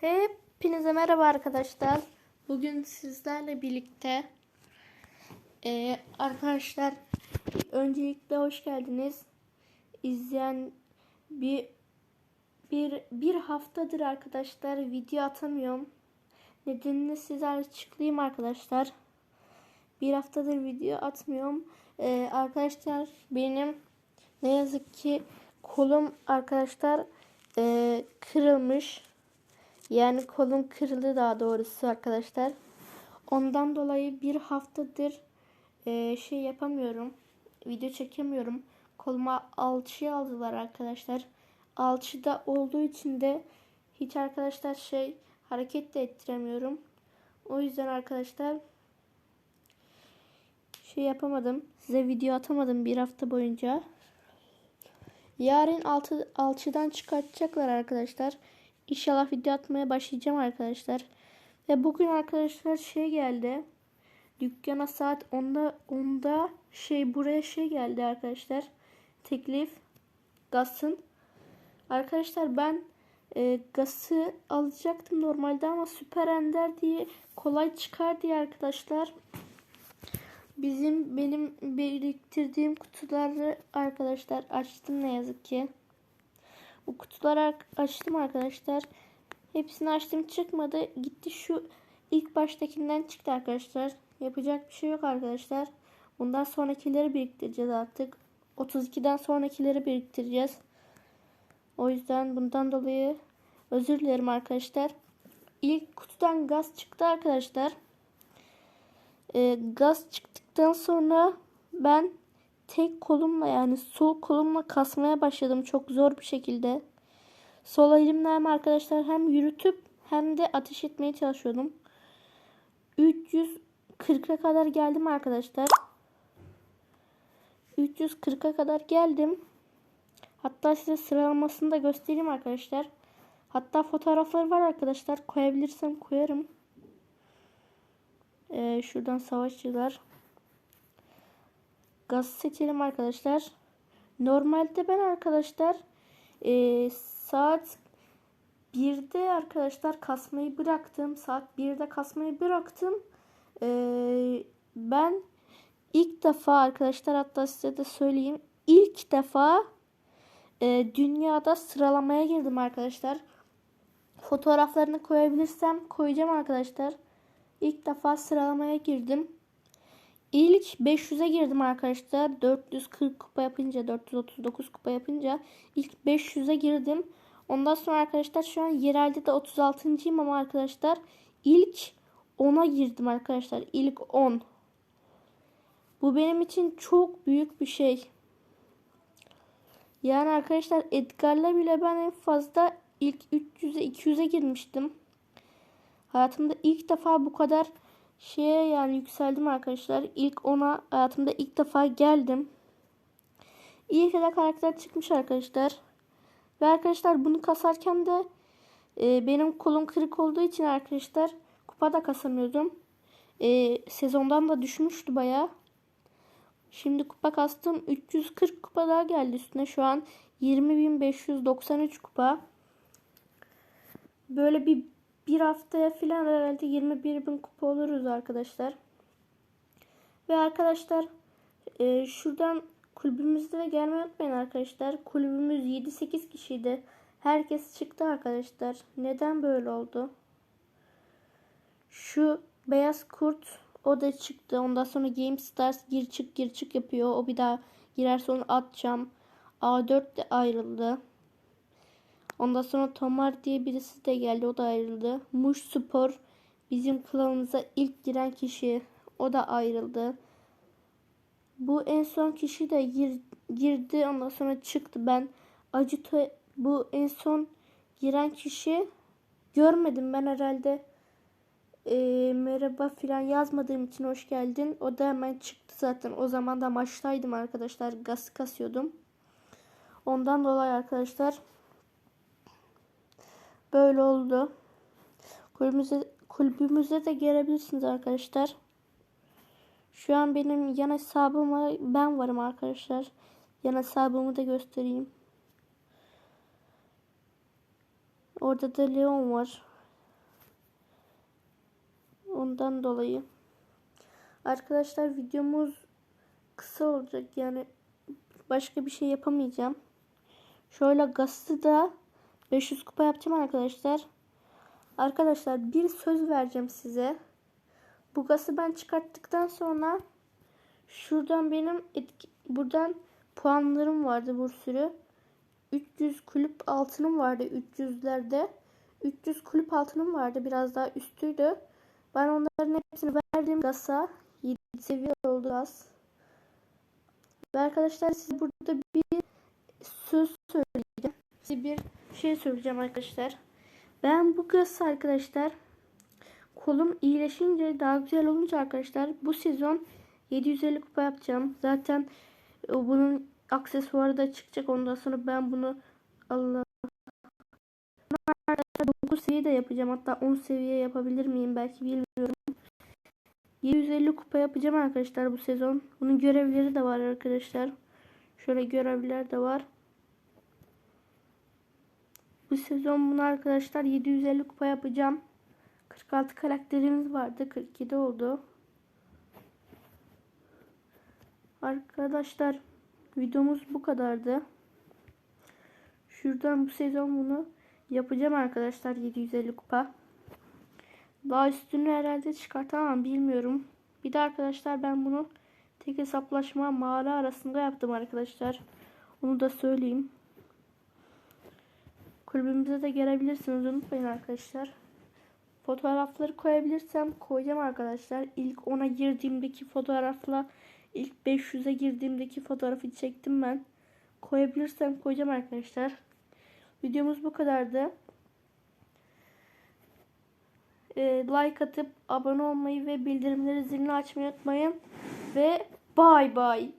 Hepinize merhaba arkadaşlar. Bugün sizlerle birlikte Ee, arkadaşlar öncelikle hoş geldiniz. İzleyen bir bir bir haftadır arkadaşlar video atamıyorum. Nedenini size açıklayayım arkadaşlar. Bir haftadır video atmıyorum. Ee, arkadaşlar benim ne yazık ki kolum arkadaşlar ee, kırılmış. Yani kolum kırıldı daha doğrusu arkadaşlar. Ondan dolayı bir haftadır e, şey yapamıyorum. Video çekemiyorum. Koluma alçı aldılar arkadaşlar. Alçıda olduğu için de hiç arkadaşlar şey hareket de ettiremiyorum. O yüzden arkadaşlar şey yapamadım. Size video atamadım bir hafta boyunca. Yarın altı, alçıdan çıkartacaklar arkadaşlar. İnşallah video atmaya başlayacağım arkadaşlar. Ve bugün arkadaşlar şey geldi. Dükkana saat 10'da 10'da şey buraya şey geldi arkadaşlar. Teklif Gas'ın. Arkadaşlar ben e, Gas'ı alacaktım normalde ama Süper Ender diye kolay çıkar diye arkadaşlar. Bizim benim biriktirdiğim kutuları arkadaşlar açtım ne yazık ki. Bu kutuları açtım arkadaşlar. Hepsini açtım çıkmadı. Gitti şu ilk baştakinden çıktı arkadaşlar. Yapacak bir şey yok arkadaşlar. Bundan sonrakileri biriktireceğiz artık. 32'den sonrakileri biriktireceğiz. O yüzden bundan dolayı özür dilerim arkadaşlar. İlk kutudan gaz çıktı arkadaşlar. Ee, gaz çıktıktan sonra ben tek kolumla yani sol kolumla kasmaya başladım çok zor bir şekilde. Sol elimle hem arkadaşlar hem yürütüp hem de ateş etmeye çalışıyordum. 340'a kadar geldim arkadaşlar. 340'a kadar geldim. Hatta size sıralamasını da göstereyim arkadaşlar. Hatta fotoğrafları var arkadaşlar. Koyabilirsem koyarım. Ee, şuradan savaşçılar. Gaz seçelim arkadaşlar. Normalde ben arkadaşlar e, saat 1'de arkadaşlar kasmayı bıraktım. Saat 1'de kasmayı bıraktım. E, ben ilk defa arkadaşlar hatta size de söyleyeyim. ilk defa e, dünyada sıralamaya girdim arkadaşlar. Fotoğraflarını koyabilirsem koyacağım arkadaşlar. İlk defa sıralamaya girdim. İlk 500'e girdim arkadaşlar. 440 kupa yapınca 439 kupa yapınca ilk 500'e girdim. Ondan sonra arkadaşlar şu an yerelde de 36.yim ama arkadaşlar ilk 10'a girdim arkadaşlar. İlk 10. Bu benim için çok büyük bir şey. Yani arkadaşlar Edgar'la bile ben en fazla ilk 300'e 200'e girmiştim. Hayatımda ilk defa bu kadar şeye yani yükseldim arkadaşlar. İlk ona hayatımda ilk defa geldim. İyi kadar karakter çıkmış arkadaşlar. Ve arkadaşlar bunu kasarken de e, benim kolum kırık olduğu için arkadaşlar kupa da kasamıyordum. E, sezondan da düşmüştü baya. Şimdi kupa kastım 340 kupa daha geldi üstüne şu an 20.593 kupa. Böyle bir bir haftaya filan herhalde 21 bin kupa oluruz arkadaşlar. Ve arkadaşlar e, şuradan kulübümüzde de gelmeyi unutmayın arkadaşlar. Kulübümüz 7-8 kişiydi. Herkes çıktı arkadaşlar. Neden böyle oldu? Şu beyaz kurt o da çıktı. Ondan sonra Game Stars gir çık gir çık yapıyor. O bir daha girerse onu atacağım. A4 de ayrıldı. Ondan sonra Tomar diye birisi de geldi. O da ayrıldı. Muş Spor bizim klanımıza ilk giren kişi. O da ayrıldı. Bu en son kişi de gir, girdi. Ondan sonra çıktı. Ben Acito bu en son giren kişi görmedim ben herhalde. E, merhaba filan yazmadığım için hoş geldin. O da hemen çıktı zaten. O zaman da maçtaydım arkadaşlar. Gaz kasıyordum. Ondan dolayı arkadaşlar Böyle oldu. Kulübümüze, kulübümüze de gelebilirsiniz arkadaşlar. Şu an benim yan hesabıma ben varım arkadaşlar. Yan hesabımı da göstereyim. Orada da Leon var. Ondan dolayı. Arkadaşlar videomuz kısa olacak. Yani başka bir şey yapamayacağım. Şöyle gazı da 500 kupa yapacağım arkadaşlar. Arkadaşlar bir söz vereceğim size. Bu gazı ben çıkarttıktan sonra şuradan benim etki, buradan puanlarım vardı bir sürü. 300 kulüp altınım vardı 300'lerde. 300 kulüp altınım vardı biraz daha üstüydü. Ben onların hepsini verdim gasa. 7 seviye oldu gaz. Ve arkadaşlar size burada bir söz söyleyeceğim. Size bir şey söyleyeceğim arkadaşlar. Ben bu gaz arkadaşlar kolum iyileşince daha güzel olunca arkadaşlar bu sezon 750 kupa yapacağım. Zaten e, bunun aksesuarı da çıkacak. Ondan sonra ben bunu Allah 9 seviye de yapacağım. Hatta 10 seviye yapabilir miyim belki bilmiyorum. 750 kupa yapacağım arkadaşlar bu sezon. Bunun görevleri de var arkadaşlar. Şöyle görevler de var. Bu sezon bunu arkadaşlar 750 kupa yapacağım. 46 karakterimiz vardı. 47 oldu. Arkadaşlar videomuz bu kadardı. Şuradan bu sezon bunu yapacağım arkadaşlar 750 kupa. Daha üstünü herhalde çıkartamam bilmiyorum. Bir de arkadaşlar ben bunu tek hesaplaşma mağara arasında yaptım arkadaşlar. Onu da söyleyeyim. Kulübümüze de gelebilirsiniz unutmayın arkadaşlar. Fotoğrafları koyabilirsem koyacağım arkadaşlar. İlk ona girdiğimdeki fotoğrafla ilk 500'e girdiğimdeki fotoğrafı çektim ben. Koyabilirsem koyacağım arkadaşlar. Videomuz bu kadardı. Ee, like atıp abone olmayı ve bildirimleri zilini açmayı unutmayın. Ve bay bay.